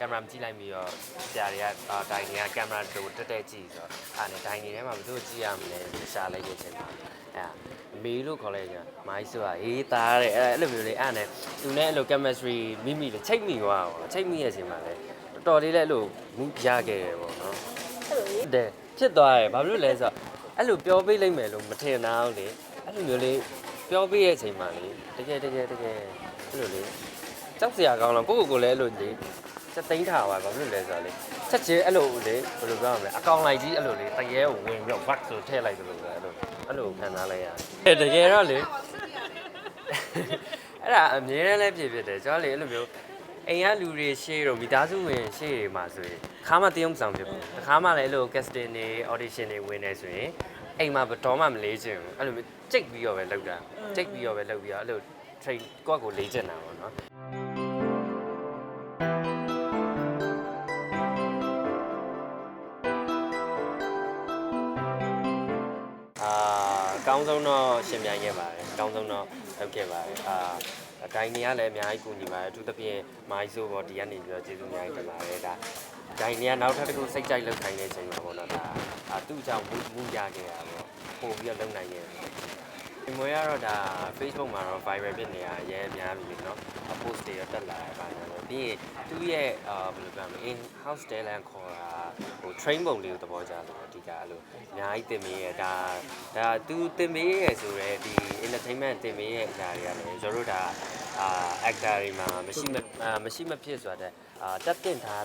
ကင်မရာမကြည့်လိုက်ပြီးတော့ဆရာတွေကအာဒိုင်တွေကကင်မရာတို့တက်တက်ကြည့်ဆိုတော့အားနဲ့ဒိုင်တွေထဲမှာဘယ်သူကြည့်ရမလဲရှာလိုက်တဲ့အချိန်မှာအဲမေလို့ခေါ်လိုက်ကြမိုင်းဆိုတာအေးသားတဲ့အဲ့လိုမျိုးလေးအဲ့နဲ့သူနဲ့အဲ့လို chemistry မိမိလေချိတ်မိသွားတော့ချိတ်မိရဲ့အချိန်မှာလေတော်တော်လေးလည်းအဲ့လိုမူးပြခဲ့တယ်ပေါ့နော်ဟုတ်တယ်ဖြစ်သွားတယ်ဘာဖြစ်လို့လဲဆိုတော့အဲ့လိုပြောပေးလိုက်မယ်လို့မထင်တာဘူးလေအဲ့လိုမျိုးလေးပြောပေးရဲ့အချိန်မှာလေတကယ်တကယ်တကယ်အဲ့လိုလေကြောက်စရာကောင်းတော့ကိုယ့်ကိုယ်ကိုလည်းအဲ့လိုလေ စက်သိမ်းထားပါဘာဖြစ်လို့လဲဆိုတော့လေချက်ချင်းအဲ့လိုလေဘယ်လိုပြောရမလဲအကောင်လိုက်ကြီးအဲ့လိုလေတကယ်ကိုဝင်ပြီးတော့ back ဆိုထည့်လိုက်တယ်လို့ပဲအဲ့လိုအဲ့လိုခံစားလိုက်ရတယ်တကယ်တော့လေအဲ့ဒါအမြဲတမ်းလည်းဖြစ်ဖြစ်တယ်ကျွန်တော်လေအဲ့လိုမျိုးအိမ်ကလူတွေရှေ့တော့မိသားစုဝင်ရှေ့တွေမှာဆိုရင်ခါမှတယုံဆောင်ဖြစ်ဘူးတစ်ခါမှလည်းအဲ့လို casting တွေ audition တွေဝင်နေဆိုရင်အိမ်မှာဘတော်မှမလေးချင်ဘူးအဲ့လိုမျိုးကြိတ်ပြီးတော့ပဲလောက်တာကြိတ်ပြီးတော့ပဲလောက်ပြီးတော့အဲ့လို train ကိုယ့်ကိုယ်လေးချင်တာပေါ့နော် ကောင်းဆုံးတော့ရှင်ပြိုင်ခဲ့ပါတယ်အကောင်းဆုံးတော့လုပ်ခဲ့ပါတယ်အာအတိုင်းတွေကလည်းအများကြီးကူညီပါတယ်အထူးသဖြင့်မိုင်းဆိုပေါ့ဒီကနေပြီးတော့ကျေးဇူးအများကြီးတင်ပါတယ်ဒါဒိုင်တွေကနောက်ထပ်တစ်ခုစိတ်ကြိုက်လုပ်ခိုင်းတဲ့အချိန်မှာပေါ့နော်ဒါအာသူ့ကြောင့်မူမူရခဲ့တာပေါ့ပို့ပြီးတော့လုပ်နိုင်ခဲ့တယ်ဒီမွေကတော့ဒါ Facebook မှာတော့ viral ဖြစ်နေတာအရင်အများပြီလေနော် post တွေတော့တက်လာတယ်ပါတယ်နော်ပြီးရင်သူ့ရဲ့အာဘယ်လိုပြောမလဲ in house talent ခေါ်တာ ဟို train ပုံလေးကိုသဘောကျတယ်အဓိကအဲ့လိုအများကြီးတင်မေးရဒါဒါသူတင်မေးရဆိုရဲဒီ entertainment တင်မေးရအရာတွေကလည်းကျွန်တော်တို့ဒါအာ actor တွေမှာမရှိမအာမရှိမဖြစ်ဆိုတာတဲ့အာတက်တင်ထား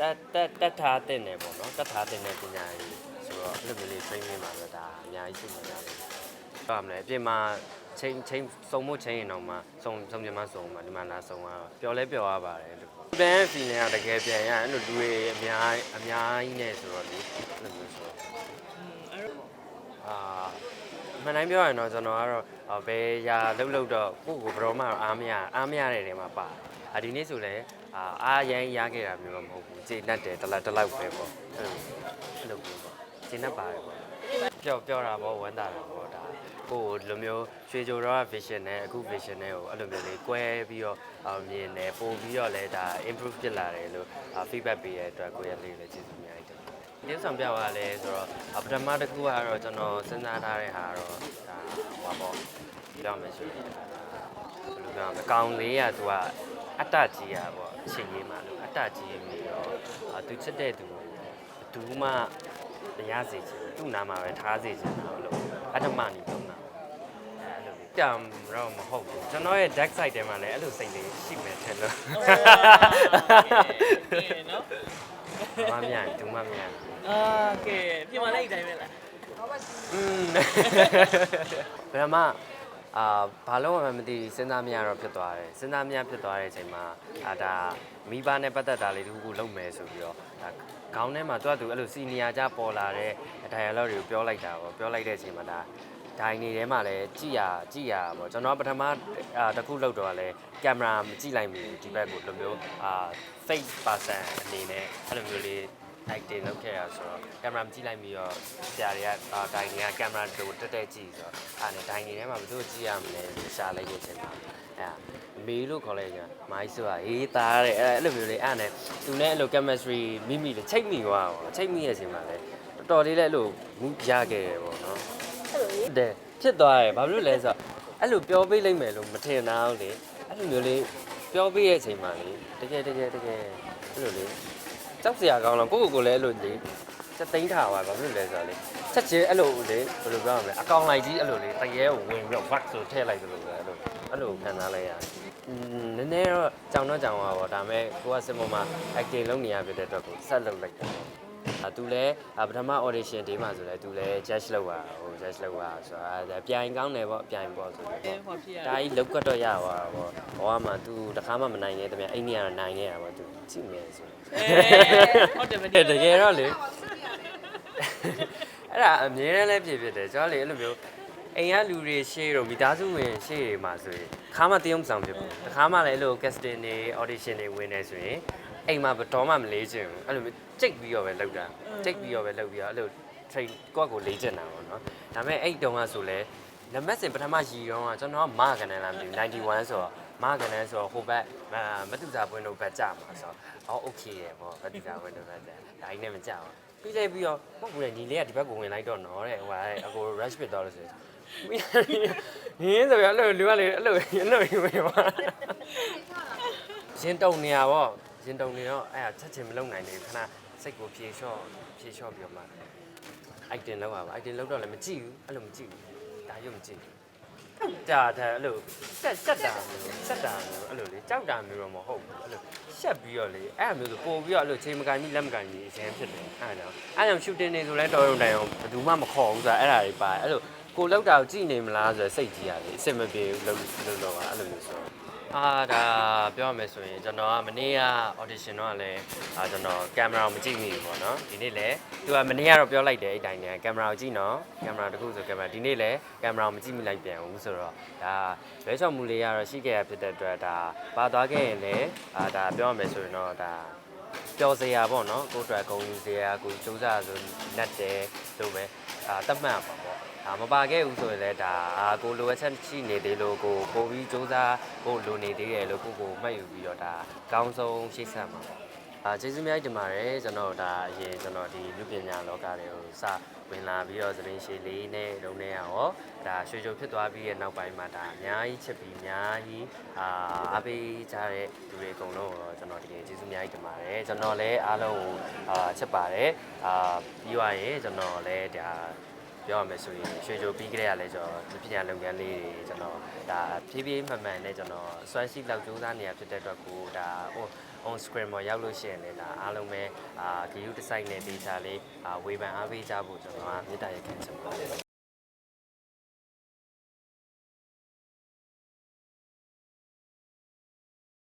တက်တက်တက်ထားတင်တယ်ပေါ့နော်တက်ထားတင်တဲ့ပညာရေးဆိုတော့အဲ့လိုမျိုးလေး train လေးမှာတော့ဒါအများကြီးရှိနေတယ်ဟုတ်ပါမလဲအပြင်မှာ ချိန်ချိန်စုံမှုချိန်ရင်တော့မှစုံစုံပြန်မှစုံမှာဒီမှာလာစုံသွားပျော်လဲပျော်ရပါတယ်လို့ဘန်ဖီနေကတကယ်ပြန်ရအဲ့လိုလူတွေအများအများကြီးနဲ့ဆိုတော့လေအဲ့လိုမျိုးဆိုတော့အာမန်တိုင်းပြောရရင်တော့ကျွန်တော်ကတော့အာဘယ်ရာလှုပ်လှုပ်တော့ကိုယ့်ကိုဘယ်တော့မှအားမရအားမရတဲ့နေရာမှာပါအာဒီနေ့ဆိုလဲအာအားရမ်းရခဲ့တာမျိုးတော့မဟုတ်ဘူးကျေနပ်တယ်တလားတလောက်ပဲပေါ့အဲ့လိုအဲ့လိုမျိုးပေါ့ကျေနပ်ပါတယ်ပေါ့ ပျော်ပျော်တာပေါ့ဝမ်းသာတာပေါ့ဒါကိုယ်လိုမျိုးရွှေကြိုတော့ vision နဲ့အခု vision နဲ့ကိုအဲ့လိုမျိုးလေး꿰ပြီးတော့အောင်မြင်တယ်ပို့ပြီးတော့လဲဒါ improve ဖြစ်လာတယ်လို့ feedback ပေးရတဲ့အတွက်ကိုယ့်ရဲ့လေးလည်းကျေးဇူးအများကြီးတင်ပါတယ်ဒီဆောင်ပြပါလဲဆိုတော့ပထမတစ်ခုကတော့ကျွန်တော်စဉ်းစားထားတဲ့ဟာတော့ဒါဟောပေါ့ပြောမယ်ဆိုရင်ဘယ်လိုပြောမလဲကောင်းလေးကသူကအတ္တကြီးอ่ะပေါ့အချိန်ကြီးမှာလို့အတ္တကြီးပြီးတော့သူချစ်တဲ့သူဘူးမှ တရားစေချင်သူ့နာမှာပဲထားစေချင်တယ်လို့အတ္တမနီသုံးတာအဲ့လိုလေးတမ်တော့မဟုတ်ဘူးကျွန်တော်ရဲ့ dark side ထဲမှာလည်းအဲ့လိုစိတ်လေးရှိမယ်ထင်လို့နော်မမမြန်ဒူမမြန်အာကဲပြင်မလိုက်တိုင်းပဲလားอืมဘယ်မှာ အာဘာလို့မှမသိစဉ်းစားမရတော့ဖြစ်သွားတယ်စဉ်းစားမရဖြစ်သွားတဲ့အချိန်မှာအာဒါမိဘနဲ့ပတ်သက်တာလေးတခုခုလုပ်မယ်ဆိုပြီးတော့ဒါခေါင်းထဲမှာသူကသူအဲ့လိုစီနီယာကြပေါ်လာတဲ့ dialogue တွေကိုပြောလိုက်တာပေါ့ပြောလိုက်တဲ့အချိန်မှာဒါဒိုင်နေထဲမှာလည်းကြည့်ရကြည့်ရပေါ့ကျွန်တော်ပထမအာတစ်ခုလောက်တော့လည်းကင်မရာမကြည့်လိုက်မိဘူးဒီဘက်ကိုလိုမျိုးအာ fake person အနေနဲ့အဲ့လိုမျိုးလေး acting လုပ်ခဲ့ရဆိုတော့ကင်မရာမကြည့်လိုက်ပြီးတော့ဆရာတွေကအာဒိုင်တွေကကင်မရာတို့တက်တက်ကြည့်ဆိုတော့အားနဲ့ဒိုင်တွေထဲမှာဘယ်သူကြည့်ရမလဲရှာလိုက်တဲ့အချိန်မှာအဲမေလို့ခေါ်လိုက်ကြမိုင်းဆိုတာအေးသားတဲ့အဲ့လိုမျိုးလေးအဲ့နဲ့သူနဲ့အဲ့လို chemistry မိမိလေချိတ်မိသွားတော့ချိတ်မိရဲ့အချိန်မှာလေတော်တော်လေးလည်းအဲ့လိုမူးပြခဲ့တယ်ပေါ့နော်ဟုတ်တယ်ဖြစ်သွားတယ်ဘာဖြစ်လို့လဲဆိုတော့အဲ့လိုပြောပေးလိုက်မယ်လို့မထင်တာဘူးလေအဲ့လိုမျိုးလေးပြောပေးရဲ့အချိန်မှာလေတကယ်တကယ်တကယ်အဲ့လိုလေ ကြောက်စရာကောင်းတော့ကိုယ့်ကိုယ်ကိုလည်းအဲ့လိုလေစက်သိမ်းထားပါဘာဖြစ်လို့လဲဆိုတော့လေချက်ချင်းအဲ့လိုလေဘယ်လိုပြောရမလဲအကောင်လိုက်ကြီးအဲ့လိုလေတရေကိုဝင်ပြီးတော့ back ဆိုထည့်လိုက်တယ်လို့ပဲအဲ့လိုအဲ့လိုခံစားလိုက်ရတယ်อืมနည်းနည်းတော့ကြောင်တော့ကြောင်ပါပေါ့ဒါပေမဲ့ကိုကစင်ပေါ်မှာ acting လုပ်နေရဖြစ်တဲ့အတွက်ကိုဆက်လုပ်လိုက်တယ်ပေါ့အဲ သူလည်းပထမ audition ဒီမှာဆိုလဲသူလည်း judge လုပ်ပါဟို judge လုပ်ပါဆိုတော့အဲပြိုင်ကောင်းတယ်ပေါ့ပြိုင်ပေါ့ဆိုတော့အဲဟောဖြစ်ရဒါကြီးလောက်ကွက်တော့ရပါတော့ဘောကမှ तू တခါမှမနိုင်ခဲ့တဲ့မြအိမ်ကြီးကတော့နိုင်ခဲ့တာပေါ့ तू ကြည့်မယ်ဆိုဟုတ်တယ်မတကယ်တော့လေအဲ့ဒါအမြဲတမ်းလည်းဖြစ်ဖြစ်တယ်ကျွန်တော်လေအဲ့လိုမျိုးအိမ်ကလူတွေရှေ့တော့မိသားစုဝင်ရှေ့တွေမှာဆိုရင်ခါမှတယုံဆောင်ဖြစ်ဘူးတခါမှလည်းအဲ့လို casting တွေ audition တွေဝင်နေဆိုရင် အိမ်မှာဘယ်တော်မှမလေးချင်ဘူးအဲ့လိုမျိုးကြိတ်ပြီးတော့ပဲလောက်တာကြိတ်ပြီးတော့ပဲလောက်ပြီးတော့အဲ့လို train ကိုယ့်ကိုလေးချင်တာပေါ့နော်ဒါပေမဲ့အဲ့တုန်းကဆိုလဲနံပါတ်စင်ပထမရီတော့ကကျွန်တော်ကမကနေလားမသိဘူး91ဆိုတော့မ မကနန်းဆိုတော့ဟိုဘက်မမတူစာပွင့်တို့ဘက်ကြမှာဆိုတော့အော်โอเคရပေါ့မတူစာပွင့်တို့ဘက်ကြဒါကြီးနဲ့မကြဘူးပြီးလိုက်ပြီးတော့မဟုတ်ဘူးလေညီလေးကဒီဘက်ကိုဝင်လိုက်တော့နော်တဲ့ဟိုကအကို rush ဖြစ်တော့လို့ဆိုပြီးရင်းဆိုရအဲ့လိုလူကလေအဲ့လိုအဲ့လိုဝင်ပါရင်တုံနေရပေါ့ ရင်တုံနေတော့အဲ့ဒါချက်ချင်းမလုံနိုင်နေဘူးခဏစိတ်ကိုဖြေလျှော့ဖြေလျှော့ပြီးတော့မှ item လောက်ပါပါ item လောက်တော့လည်းမကြည့်ဘူးအဲ့လိုမကြည့်ဘူးဒါရုပ်မကြည့်ဘူးကြောက်တာတဲ့အဲ့လိုဆက်ဆက်တာမျိုးဆက်တာမျိုးအဲ့လိုလေကြောက်တာမျိုးတော့မဟုတ်ဘူးအဲ့လိုရှက်ပြီးတော့လေအဲ့အမျိုးဆိုပို့ပြီးတော့အဲ့လိုချိန်မကန်ကြီးလက်မကန်ကြီးအရင်ဖြစ်တယ်အဲ့ဒါကြောင့်အဲ့ကြောင့် shooting နေဆိုလဲတော်ရုံတိုင်အောင်ဘယ်သူမှမခေါ်ဘူးဆိုတာအဲ့ဒါတွေပါတယ်အဲ့လို ကိုလောက်တာကိုကြည့်နေမလားဆိုတော့စိတ်ကြီးရတယ်အစ်မပြေဘူးလို့လို့တော့အဲ့လိုမျိုးဆိုတော့အာဒါပြောရမယ်ဆိုရင်ကျွန်တော်ကမနေ့က audition တော့လည်းအာကျွန်တော်ကင်မရာကိုမကြည့်မိဘူးပေါ့နော်ဒီနေ့လည်းသူကမနေ့ကတော့ပြောလိုက်တယ်အဲ့တိုင်းနဲ့ကင်မရာကိုကြည့်နော်ကင်မရာတစ်ခုဆိုကင်မရာဒီနေ့လည်းကင်မရာကိုမကြည့်မိလိုက်ပြန်ဘူးဆိုတော့ဒါလွဲချော်မှုလေးကတော့ရှိခဲ့ရဖြစ်တဲ့အတွက်ဒါပါသွားခဲ့ရင်လည်းအာဒါပြောရမယ်ဆိုရင်တော့ဒါပျော်စရာပေါ့နော်ကိုယ့်အတွက်ဂုဏ်ယူစရာကိုစူးစမ်းဆိုလက်တယ်လို့ပဲ အာတတ်မှတ်ပါပေါ့အာမပါခဲ့ဘူးဆိုရင်လည်းဒါအာကိုလိုအပ်ချက်ရှိနေသေးလို့ကိုပို့ပြီးစူးစမ်းကိုလိုနေသေးတယ်လို့ကိုကိုမှတ်ယူပြီးတော့ဒါအကောင်းဆုံးရှေ့ဆက်မှာပေါ့ အာကျေးဇူးများကြီးတင်ပါတယ်ကျွန်တော်ဒါအရင်ကျွန်တော်ဒီလူပညာလောကတွေကိုစဝင်လာပြီးတော့သတင်းရှည်လေးနဲ့လုံးနေရရောဒါရွှေချိုဖြစ်သွားပြီးရဲ့နောက်ပိုင်းမှာဒါအများကြီးချစ်ပြီးအများကြီးအာအားပေးကြတဲ့လူတွေအကုန်လုံးကိုတော့ကျွန်တော်ဒီကျေးဇူးများကြီးတင်ပါတယ်ကျွန်တော်လည်းအားလုံးကိုအာချစ်ပါတယ်အာပြီးသွားရင်ကျွန်တော်လည်းဒါပြောရမယ်ဆိုရင်ရွှေချိုပြီးကြတဲ့ကလည်းကျွန်တော်ဒီပညာလုပ်ငန်းလေးတွေကျွန်တော်ဒါဖြည်းဖြည်းမှန်မှန်နဲ့ကျွန်တော်စွမ်းရှိလောက်ကြိုးစားနေရဖြစ်တဲ့အတွက်ကိုဒါဟို on screen မှာရောက်လို့ရှိရင်လည်းဒါအားလုံးပဲအာဂီယူဒီဇိုင်းနဲ့ data လေးအာဝေဖန်အားပေးကြဖို့ကျွန်တော်ကမေတ္တာရက်ခံချင်ပါတယ်